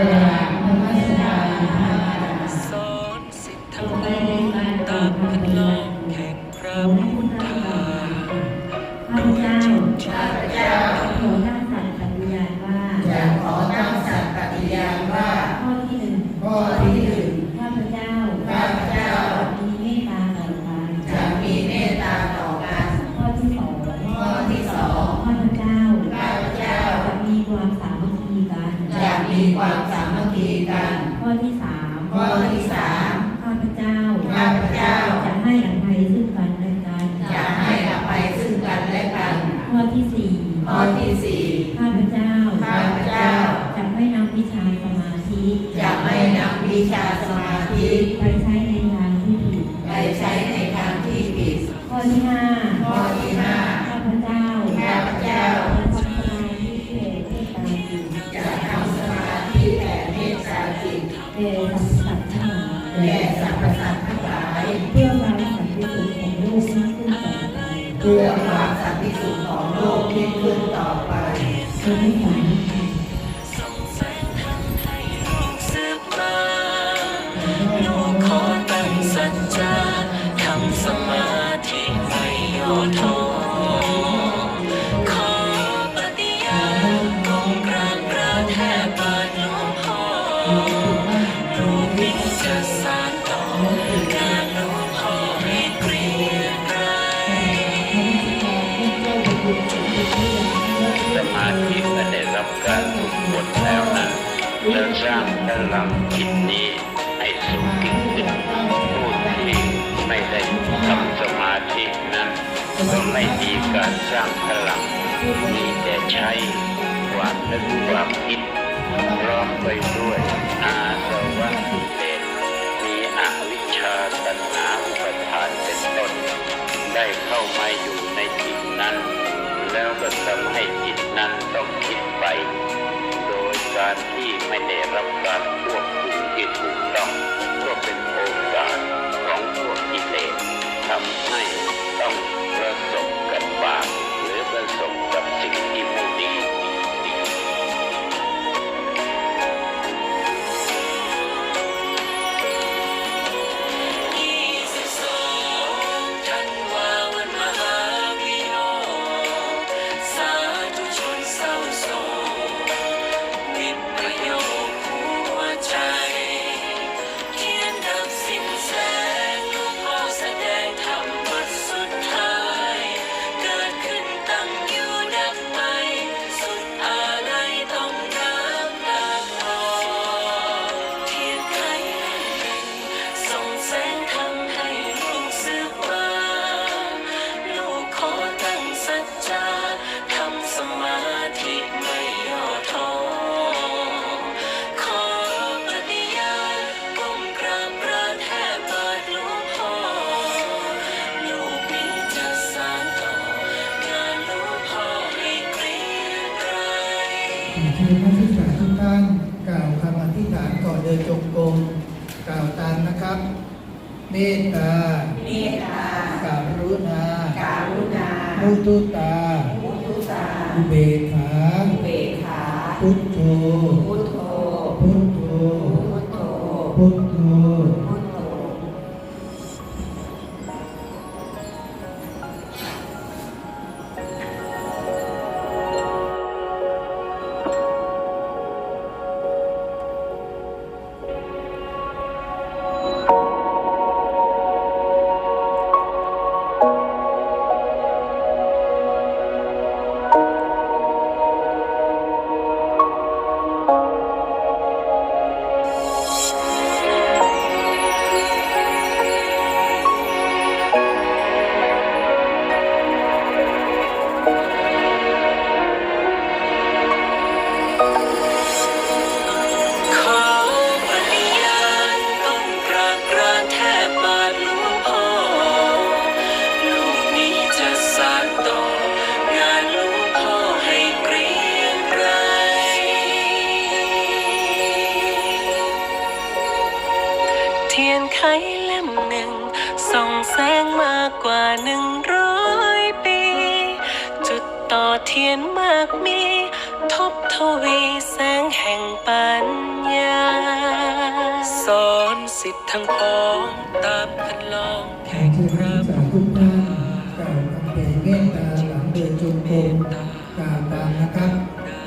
Amen. ความสามัคคีกัน ข้อที่สามข้อที่สาม ย่อท้อขอปฏิญาณก้มกราบกราบแทบบาทหลวงพ่อลูกนี้จะสานต่องานหลวงพ่อให้เกรียงไกรสมาธิไม่ได้รับการฝึกฝนแล้วนั้นจะสร้างพลังจิตนี้ ไม่มีการสร้างพลัง มีแต่ใช้ความนึกความคิดพร้อมไปด้วยอาสวะกิเลสมีอวิชชาตัณหาอุปทานเป็นต้น ได้เข้ามาอยู่ในจิตนั้น แล้วก็ทำให้จิตนั้นต้องคิดไป โดยการที่ไม่ได้รับการควบคุมที่ถูกต้อง เชิญนักศึกษาทุกท่านกล่าวคำอธิษฐานก่อนเดินจงกรมกล่าวตามนะครับ เมตตาเมตตาการุณาการุณามุตุตามุทุตาอุเบกขาเบกขาพุทโธพุทโธพุทโธพุทโธพุท ไขเล่มหนึ่ง ส่องแสงมากกว่าหนึ่งร้อยปี จุดต่อเทียนมากมี ทบทวีแสงแห่งปัญญาสอนสิทธิ์ทั้งพ้องตาพันลองแห่งพระพุทธกล่าวคำเพลงเมตาหลังเดินจงกรมกล่าวตานะครับ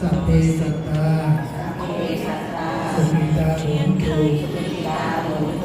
สัพเพสัตตาสุมิตาโหตุ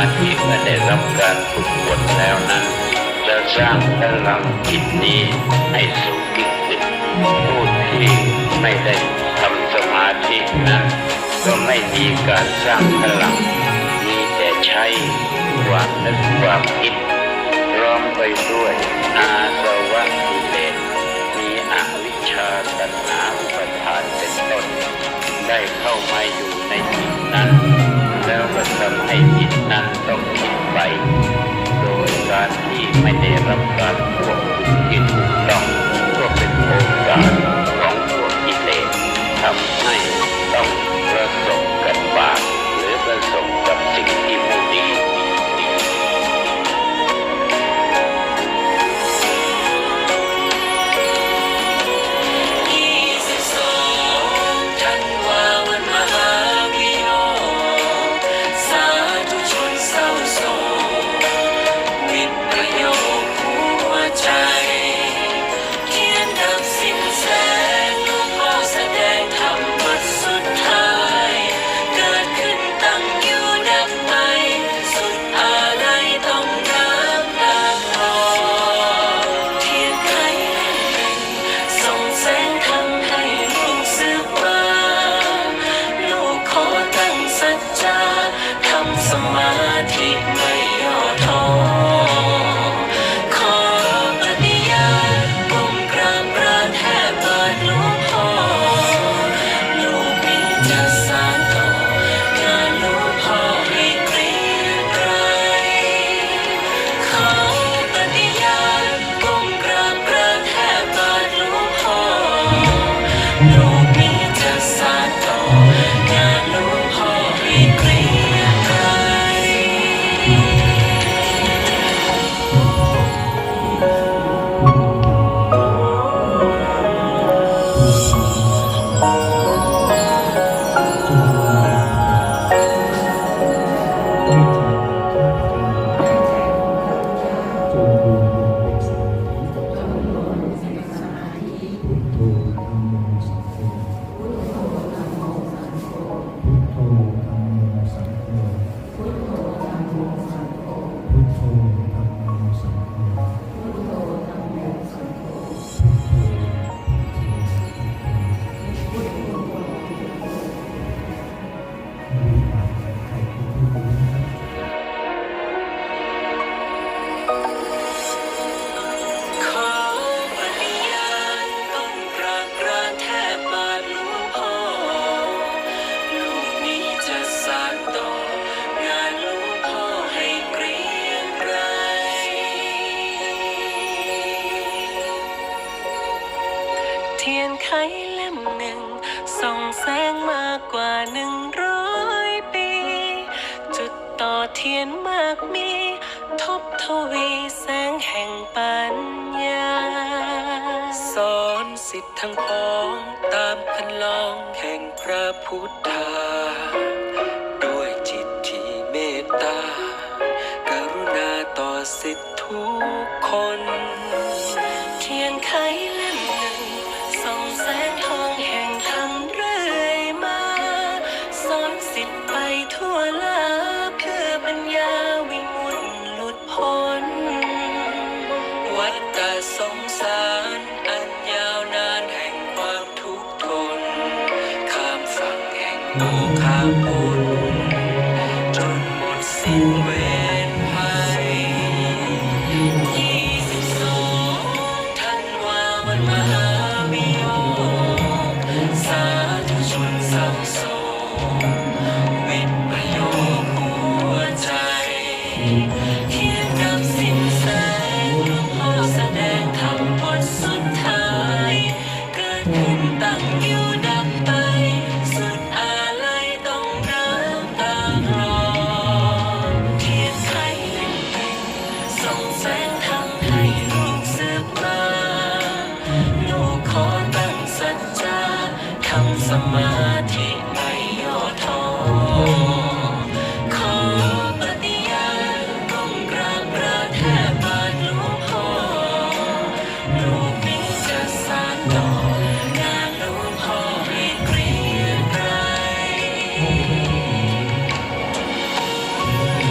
มาธิเมื่อได้รับการฝึกฝนแล้วนั้น จะสร้างพลังจิตนี้ให้สูงงขึ้นผู้ที่ไม่ได้ทำสมาธินั้น ก็ไม่มีการสร้างพลัง มีแต่ใช้ความนึกความคิดร้อมไปด้วยอาสวะ นั้นต้องผิดไป โดยการที่ไม่ได้รับการากกว่าหนึ่งร้อยปี จุดต่อเทียนมากมี ทบทวีแสงแห่งปัญญา สอนสิทธิ์ทั้งพ้องตามคันลองแห่งพระพุทธา ด้วยจิตที่เมตตา กรุณาต่อสิทธิทุกคน ว สมาธิไม่ย่อท้อขอปฏิญาณก้มกราบพระแทบบาทหลวงพ่อลูกนี้จะสานต่องานหลวงพ่อให้เกรียงไกร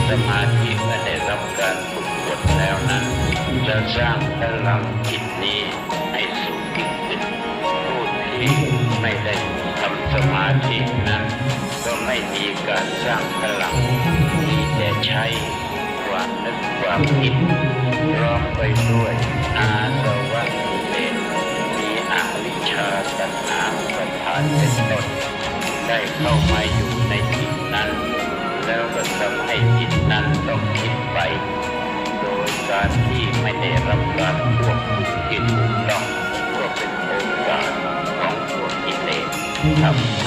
สมาธิเมื่อได้รับการฝึกฝนแล้วนั้น จะสร้างพลังจิตนี้ให้สูงขึ้นผู้ที่ไม่ได้ สมาธินั้น ก็ไม่มีการสร้างพลังที่จะใช้ความนึกความคิดร้อมไปด้วยอาสวะกิเลสมีอวิชชาตัณหาประธานเป็นต้นได้เข้ามาอยู่ในจิตนั้น แล้วก็ทำให้จิตนั้นต้อง เป็น